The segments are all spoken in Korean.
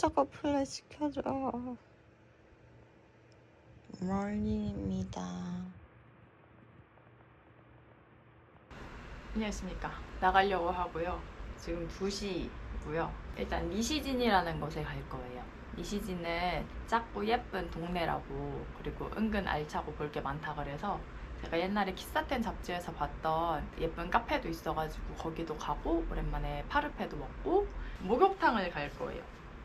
저거 플레이 시켜줘. morning입니다. 안녕하십니까. 나가려고 하고요. 지금 2시고요. 일단 니시진이라는 곳에 갈 거예요. 니시진은 작고 예쁜 동네라고 그리고 은근 알차고 볼 게 많다 그래서 제가 옛날에 키사텐 잡지에서 봤던 예쁜 카페도 있어가지고 거기도 가고 오랜만에 파르페도 먹고 목욕탕을 갈 거예요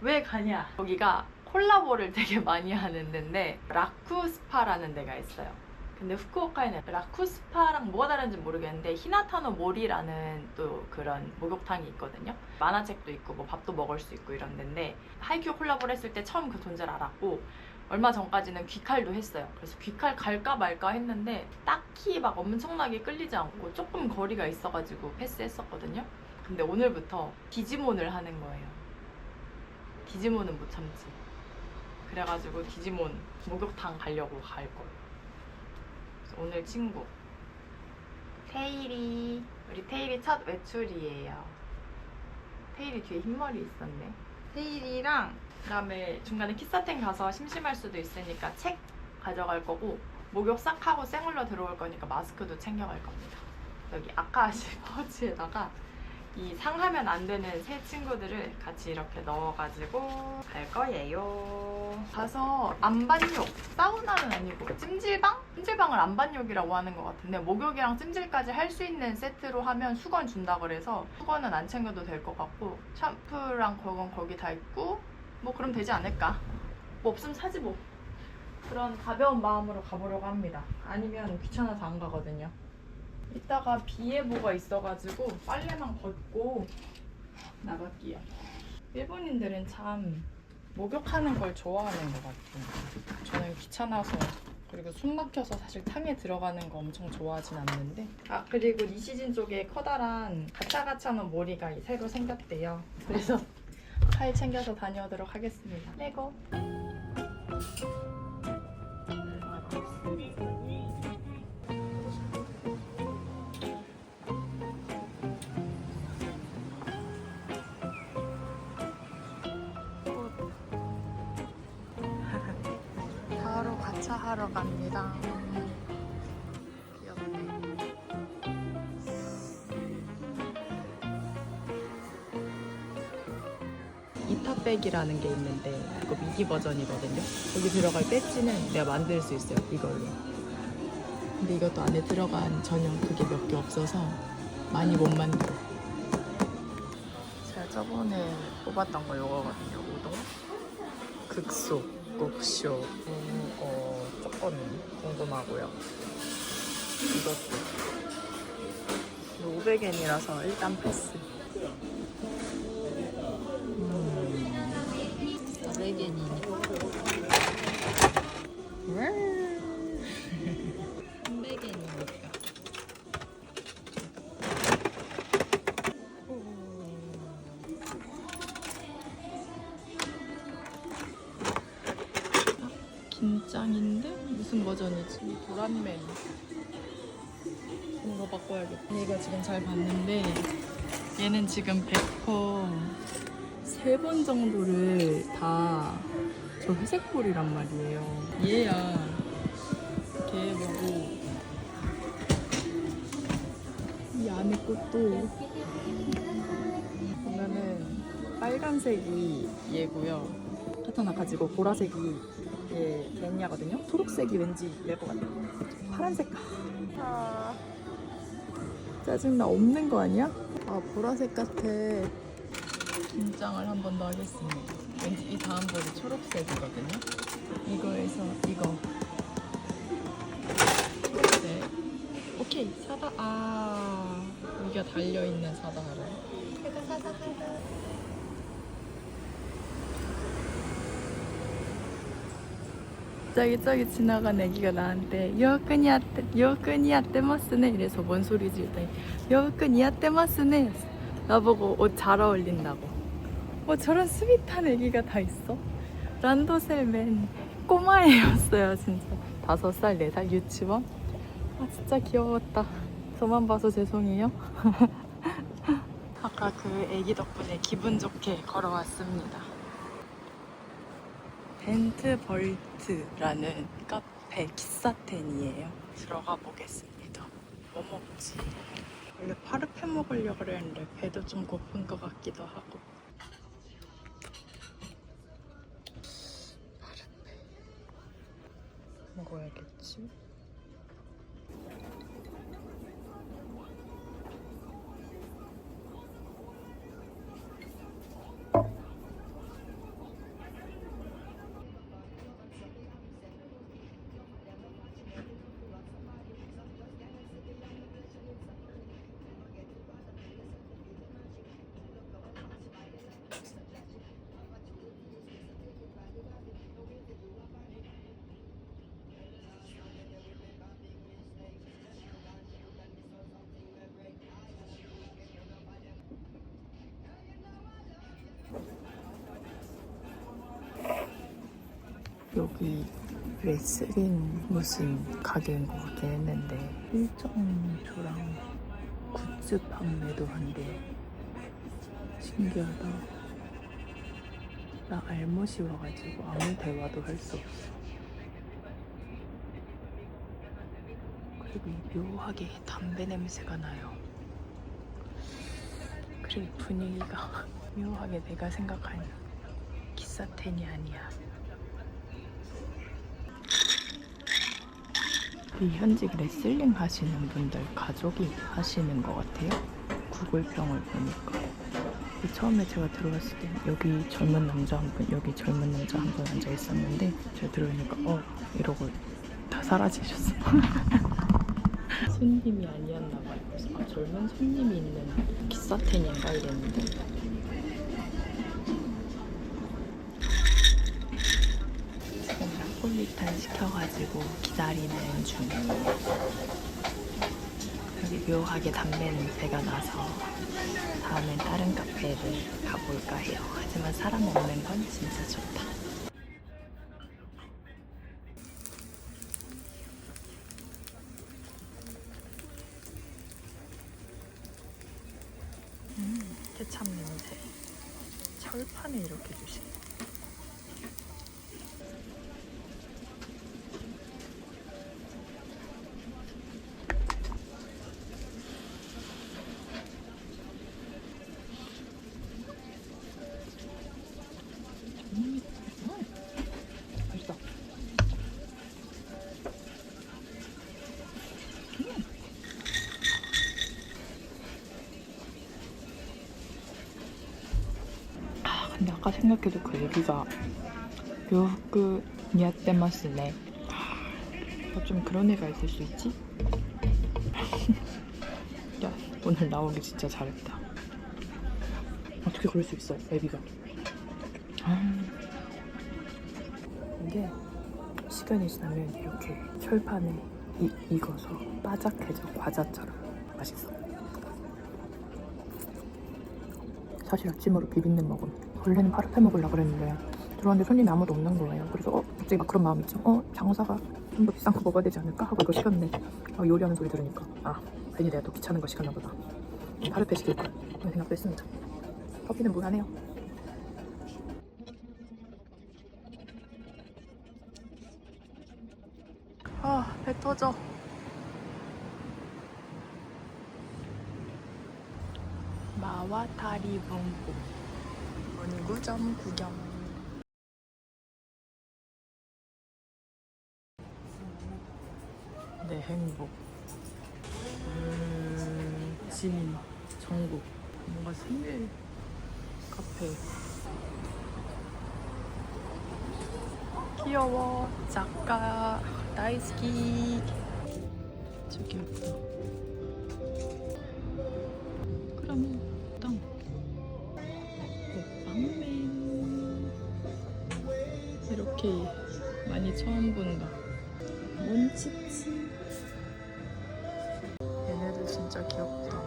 왜 가냐 거기가 콜라보를 되게 많이 하는 데인데 라쿠스파라는 데가 있어요 근데 후쿠오카에는 라쿠스파랑 뭐가 다른지 모르겠는데 히나타노 모리라는 또 그런 목욕탕이 있거든요. 만화책도 있고 뭐 밥도 먹을 수 있고 이런 데인데 하이큐 콜라보를 했을 때 처음 그 존재를 알았고 얼마 전까지는 귀칼도 했어요. 그래서 귀칼 갈까 말까 했는데 딱히 막 엄청나게 끌리지 않고 조금 거리가 있어가지고 패스했었거든요. 근데 오늘부터 디지몬을 하는 거예요. 디지몬은 못 참지. 그래가지고 디지몬 목욕탕 가려고 갈 거예요. 그래서 오늘 친구 테일이 우리 테일이 첫 외출이에요. 테일이 뒤에 흰머리 있었네. 테일이랑 그다음에 중간에 키사텐 가서 심심할 수도 있으니까 책 가져갈 거고 목욕 싹 하고 생얼로 들어올 거니까 마스크도 챙겨갈 겁니다. 여기 아카시 퍼즈에다가 이 상하면 안 되는 새 친구들을 같이 이렇게 넣어가지고 갈 거예요. 가서 안반욕, 사우나는 아니고 찜질방? 찜질방을 안반욕이라고 하는 것 같은데 목욕이랑 찜질까지 할 수 있는 세트로 하면 수건 준다 그래서 수건은 안 챙겨도 될 것 같고 샴푸랑 그건 거기 다 있고 뭐 그럼 되지 않을까? 뭐 없으면 사지 뭐. 그런 가벼운 마음으로 가보려고 합니다. 아니면 귀찮아서 안 가거든요. 이따가 비 예보가 있어가지고 빨래만 벗고 나갈게요. 일본인들은 참 목욕하는 걸 좋아하는 것 같아요. 저는 귀찮아서 그리고 숨 막혀서 사실 탕에 들어가는 거 엄청 좋아하진 않는데 아 그리고 니시진 쪽에 커다란 가차가차노 모리가 새로 생겼대요. 그래서 칼 챙겨서 다녀오도록 하겠습니다. 레고. 바로 가차하러 갑니다. 귀엽네. 이타백이라는 게 있는데 이거 미니 버전이거든요. 여기 들어갈 배지는 내가 만들 수 있어요. 이걸로. 근데 이것도 안에 들어간 전용 그게 몇 개 없어서 많이 못 만들어. 제가 저번에 뽑았던 거 이거거든요. 우동. 극소, 국쇼, 어, 조금 궁금하고요. 이것도. 500엔이라서 일단 패스. 바꿔야겠다. 이거 지금 잘 봤는데 얘는 지금 100% 세 번 정도를 다 저 회색 볼이란 말이에요. 얘야 걔 보고 이 안에 것도 보면은 빨간색이 얘고요. 카타나 가지고 보라색이 얘 겐야거든요. 초록색이 왠지 얘일 것 같아요. 파란색 아 짜증나 없는 거 아니야? 아 보라색 같아. 긴장을 한 번 더 하겠습니다. 왠지 이 다음 볼이 초록색이거든요. 이거에서 이거. 네. 오케이 사다 아 여기가 달려 있는 사다하래. 갑자기 저기 지나간 애기가 나한테 요크니 야때 요크니 야때마스네 이래서 뭔 소리지? 했더니 요크니 야때마스네 나보고 옷 잘 어울린다고. 뭐 저런 스윗한 애기가 다 있어? 란도셀맨 꼬마애였어요 진짜. 다섯 살 네 살 유치원? 아 진짜 귀여웠다. 저만 봐서 죄송해요. 아까 그 애기 덕분에 기분 좋게 걸어왔습니다 벤트벌트라는 카페 키사텐이에요. 들어가 보겠습니다. 뭐 먹지? 원래 파르페 먹으려고 그랬는데 배도 좀 고픈 것 같기도 하고. 파르페 먹어야겠지? 여기 레슬링 무슨 가게인 것 같긴 했는데 일정주랑 굿즈 판매도 한대 신기하다. 나 알못이 와가지고 아무 대화도 할 수 없어. 그리고 이 묘하게 담배 냄새가 나요. 그리고 이 분위기가 묘하게 내가 생각한 기사텐이 아니야 이 현직 레슬링 하시는 분들 가족이 하시는 것 같아요. 구글평을 보니까. 이 처음에 제가 들어갔을 때 여기 젊은 남자 한 분, 여기 젊은 남자 한 분 앉아 있었는데 제가 들어오니까 어 이러고 다 사라지셨어. 손님이 아니었나 봐요. 그래서 아, 젊은 손님이 있는 기사텐인가 이랬는데 나폴리탄 시켜가지고 기다리는 중이에요. 여기 묘하게 담배 냄새가 나서 다음엔 다른 카페를 가볼까 해요. 하지만 사람 없는 건 진짜 좋다. 음, 케찹 냄새. 철판에 이렇게 주시네. 음, 음, 맛있다. 음. 아, 근데 아까 생각해도 그 얘기가 요그 니아테마스네. 아, 좀 그런 애가 있을 수 있지? 야, 오늘 나오기 진짜 잘했다. 어떻게 그럴 수 있어, 애비가. 아, 이게 시간이 지나면 이렇게 철판에 이, 익어서 바삭해져 과자처럼 맛있어. 사실 아침으로 비빔면 먹음. 원래는 파르페 먹으려고 그랬는데 들어왔는데 손님이 아무도 없는 거예요. 그래서 어 갑자기 막 그런 마음이 있죠. 어 장사가 좀 더 비싼 거 먹어야 되지 않을까 하고 이거 시켰는데 어, 요리하는 소리 들으니까 아 괜히 내가 또 귀찮은 거 시켰나 보다. 파르페 시킬 걸 그런 생각도 했습니다. 커피는 무난해요. 아, 배 터져. 마와타리 분고 문구점 구경. 내 행복. 음, 지민, 정국. 뭔가 생일 카페. 귀여워. 작가. 다이스키. 저기 없다. 이렇게 많이 처음 본다. 몬치치. 얘네들 진짜 귀엽다.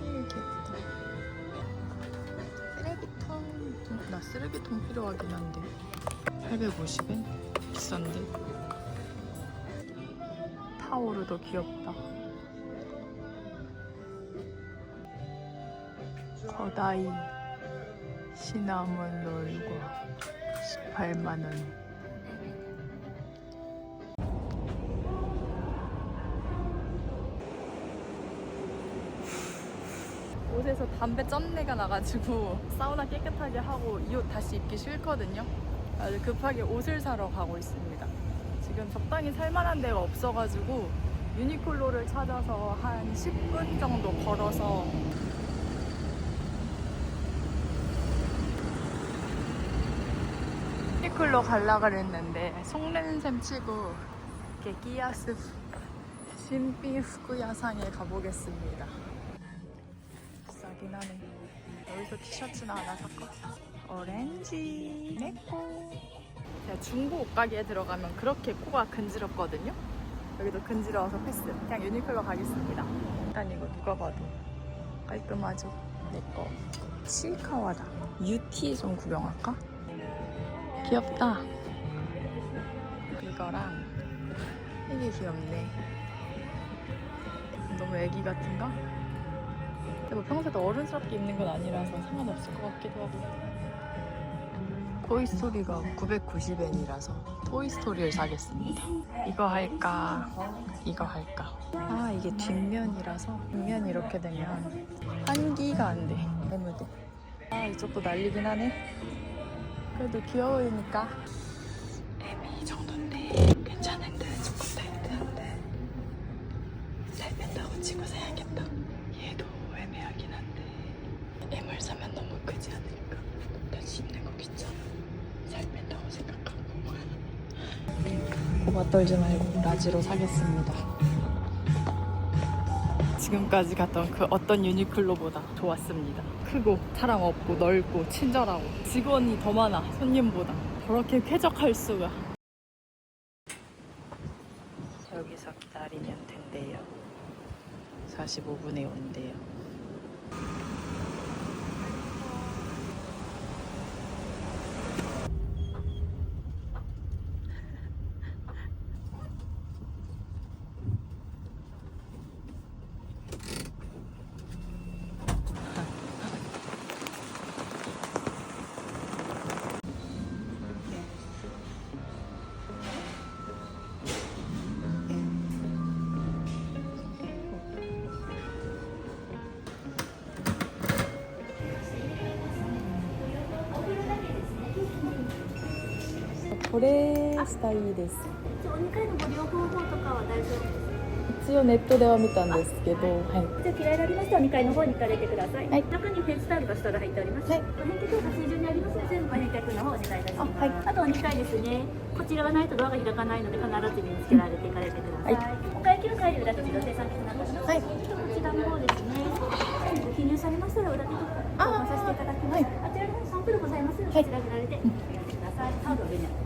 귀엽다. 쓰레기통. 나 쓰레기통 필요하긴 한데. 850엔? 비싼데? 타오르도 귀엽다. 거다이 시나몬 롤과 8만 원. 옷에서 담배 쩐내가 나가지고 사우나 깨끗하게 하고 이 옷 다시 입기 싫거든요. 아주 급하게 옷을 사러 가고 있습니다. 지금 적당히 살만한 데가 없어가지고 유니클로를 찾아서 한 10분 정도 걸어서 유니클로 가려고 그랬는데 속내는 치고 게기야스 신비 후쿠 야상에 가보겠습니다. 비싸긴 하네. 여기서 티셔츠나 하나 샀거든. 오렌지 네코. 제가 중고 옷가게에 들어가면 그렇게 코가 근지럽거든요. 여기도 근지러워서 패스. 그냥 유니클로 가겠습니다. 일단 이거 누가 봐도 깔끔하죠. 내거 치카와다. UT 좀 구경할까? 귀엽다. 이거랑 이게 귀엽네. 너무 애기 같은가? 근데 뭐 평소에도 어른스럽게 입는 건 아니라서 상관없을 것 같기도 하고. 토이스토리가 990엔이라서 토이스토리를 사겠습니다. 이거 할까? 이거 할까? 아 이게 뒷면이라서 뒷면이 이렇게 되면 환기가 안 돼. 해무대. 아 이쪽도 난리긴 하네. 그래도 귀여우니까. 애미 정도인데 괜찮은데 조금 타이트한데 잘 뺀다고 치고 사야겠다. 얘도 애매하긴 한데 M을 사면 너무 크지 않을까? 다시 입는 거 귀찮아. 잘 뺀다고 생각하고. 고바 떨지 말고 라지로 사겠습니다. 지금까지 갔던 그 어떤 유니클로보다 좋았습니다. 크고 사람 없고 넓고 친절하고 직원이 더 많아 손님보다 저렇게 쾌적할 수가. 여기서 기다리면 된대요. 45분에 온대 これしたいです。一応お二回のご利用方法とかは大丈夫です一応ネットでは見たんですけど、はい。じゃあ着替えられましたらお二階の方に行かれてください、はい。中にフェイスタオルとストール入っております、はい。ご返却が水準にありますので全部ご返却の方お願いいたしますあはい。あとお二階ですね。こちらがないとドアが開かないので必ず身につけられていかれてください、はお会計は帰り裏口の生産機となっております、はい。こちらの方ですね。ご記入されましたら裏手と交換させていただきます、はい。あちらの方にサンプルございますので、はい。こちらにられてお願いください。タオルを上に。はい。あ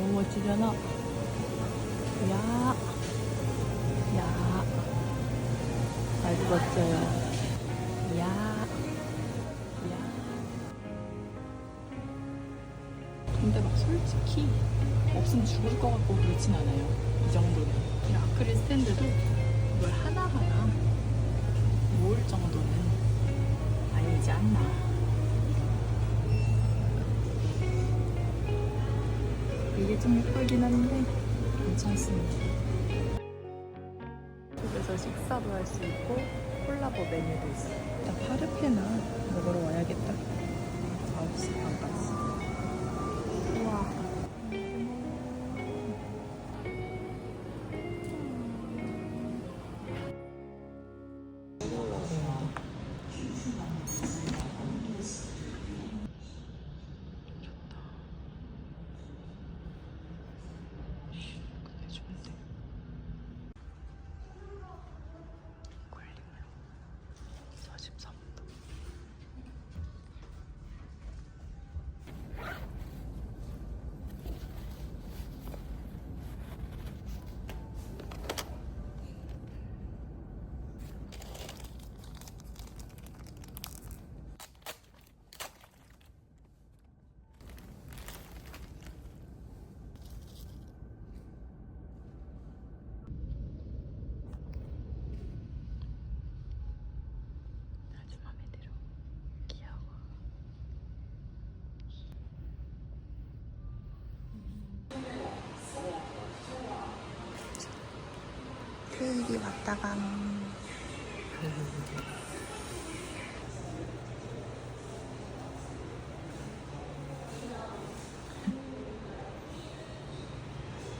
너무 멋지잖아. 야. 야. 아주 멋져요. 야. 야. 근데 막 솔직히 없으면 죽을 것 같고 그렇진 않아요. 이 정도는. 이 아크릴 스탠드도 이걸 하나하나 모을 정도는 아니지 않나. 이게 좀 예쁘긴 한데 괜찮습니다. 집에서 식사도 할 수 있고 콜라보 메뉴도 있어. 일단 파르페나 먹으러 와야겠다. 9시 반까지. 우와. 근데 좋은데. 콜링로 43도. 테일이 왔다가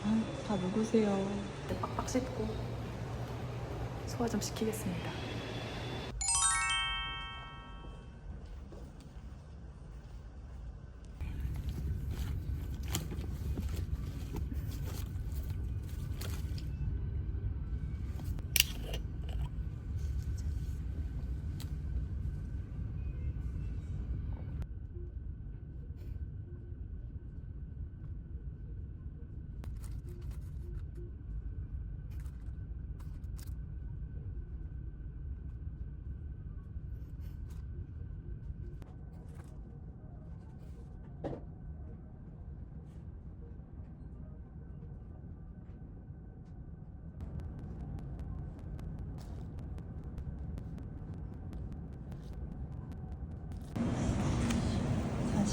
아, 다 누구세요? 네, 빡빡 씻고 소화 좀 시키겠습니다.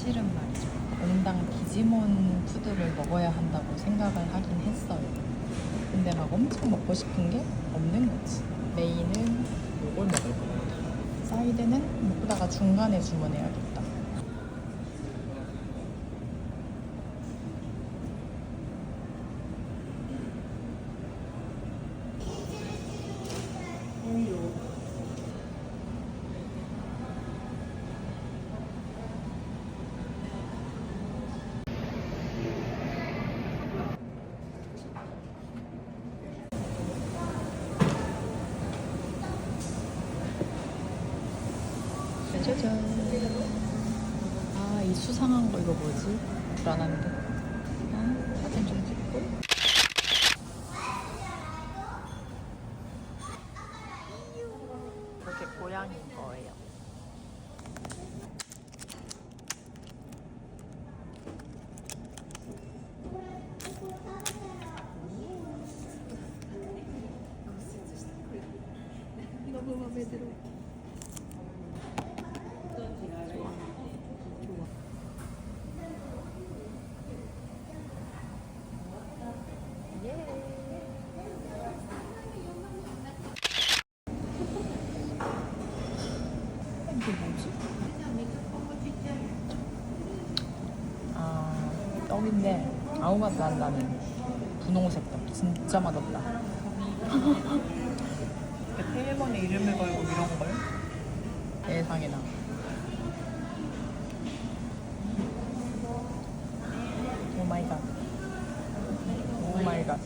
사실은 말이죠. 공당 디지몬 푸드를 먹어야 한다고 생각을 하긴 했어요. 근데 막 엄청 먹고 싶은 게 없는 거지. 메인은 이걸 먹을 겁니다. 사이드는 먹다가 중간에 주문해야겠다. 짜자잔. 아, 이 수상한 거 이거 뭐지? 불안한데. 아, 사진 좀 찍고. 이렇게 고양이인 거예요. 이게 뭐지? 아, 떡인데 아무 맛도 안 나는 분홍색 떡. 진짜 맛없다. 페일먼의 이름을 걸고 이런 걸? 세상에나. 오 마이 갓. 오 마이 갓.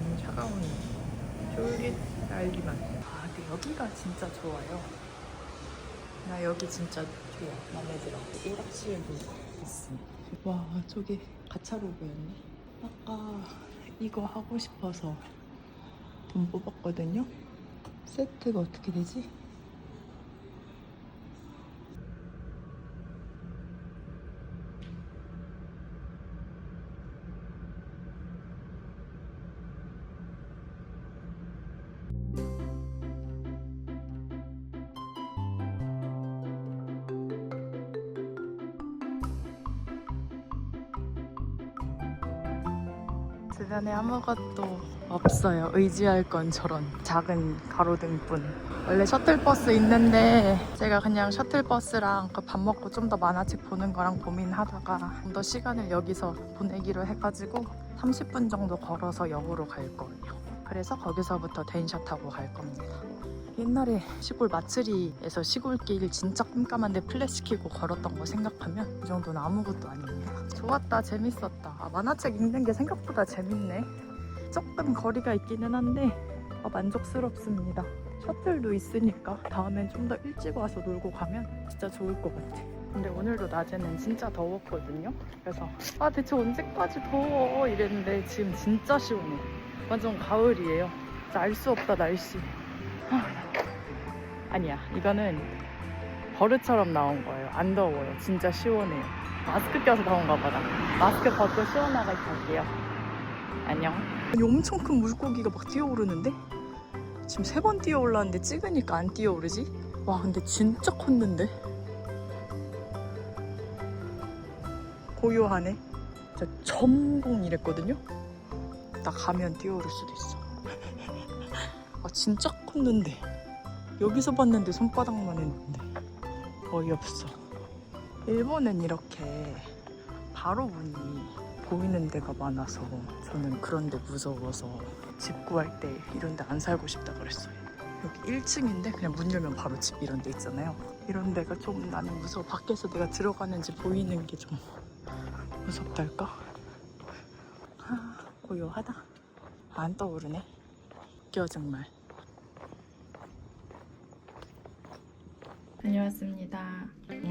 음, 차가운 쫄깃 딸기맛. 아, 근데 여기가 진짜 좋아요. 나 여기 진짜 좋아. 마음에 들어. 오락실도 있어. 와, 저기 가차로브였네. 아까 이거 하고 싶어서 돈 뽑았거든요. 세트가 어떻게 되지? 주변에 아무것도 없어요. 의지할 건 저런 작은 가로등뿐. 원래 셔틀버스 있는데 제가 그냥 셔틀버스랑 그 밥 먹고 좀 더 만화책 보는 거랑 고민하다가 좀 더 시간을 여기서 보내기로 해가지고 30분 정도 걸어서 역으로 갈 거예요. 그래서 거기서부터電車 타고 갈 겁니다. 옛날에 시골 마츠리에서 시골길 진짜 깜깜한데 플래시 키고 걸었던 거 생각하면 이 정도는 아무것도 아니에요. 좋았다, 재밌었다. 아, 만화책 읽는 게 생각보다 재밌네. 조금 거리가 있기는 한데 어, 만족스럽습니다. 셔틀도 있으니까 다음엔 좀 더 일찍 와서 놀고 가면 진짜 좋을 것 같아. 근데 오늘도 낮에는 진짜 더웠거든요. 그래서 아 대체 언제까지 더워 이랬는데 지금 진짜 시원해. 완전 가을이에요. 알 수 없다 날씨. 하, 아니야 이거는 버릇처럼 나온 거예요. 안 더워요. 진짜 시원해요. 마스크 껴서 더운가 보다. 마스크 벗고 시원하게 갈게요. 안녕. 아니 엄청 큰 물고기가 막 뛰어오르는데? 지금 세 번 뛰어올랐는데 찍으니까 안 뛰어오르지? 와 근데 진짜 컸는데? 고요하네. 저 전공 이랬거든요. 나 가면 뛰어오를 수도 있어. 아 진짜 컸는데 여기서 봤는데 손바닥만 했는데 어이없어. 일본은 이렇게 바로 문이 보이는 데가 많아서 저는 그런 데 무서워서 집 구할 때 이런 데 안 살고 싶다 그랬어요. 여기 1층인데 그냥 문 열면 바로 집 이런 데 있잖아요. 이런 데가 좀 나는 무서워. 밖에서 내가 들어가는지 보이는 게 좀 무섭달까? 아, 고요하다. 안 떠오르네. 웃겨 정말. 다녀왔습니다.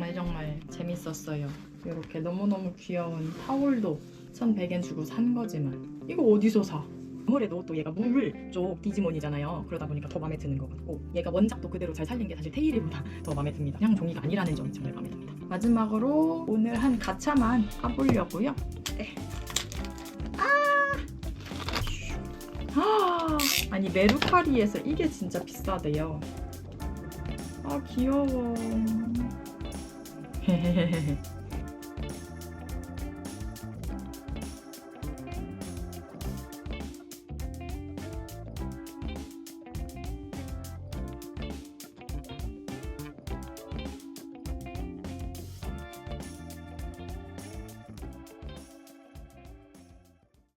정말 정말 재밌었어요. 이렇게 너무너무 귀여운 타올도 1,100엔 주고 산 거지만 이거 어디서 사? 아무래도 또 얘가 물쪽 디지몬이잖아요. 그러다 보니까 더 마음에 드는 것 같고 얘가 원작도 그대로 잘 살린 게 사실 테일이보다 더 마음에 듭니다. 그냥 종이가 아니라는 점이 정말 마음에 듭니다. 마지막으로 오늘 한 가차만 까보려고요. 네. 아! 아! 아니 메루카리에서 이게 진짜 비싸대요. 아 귀여워. 嘿嘿嘿嘿嘿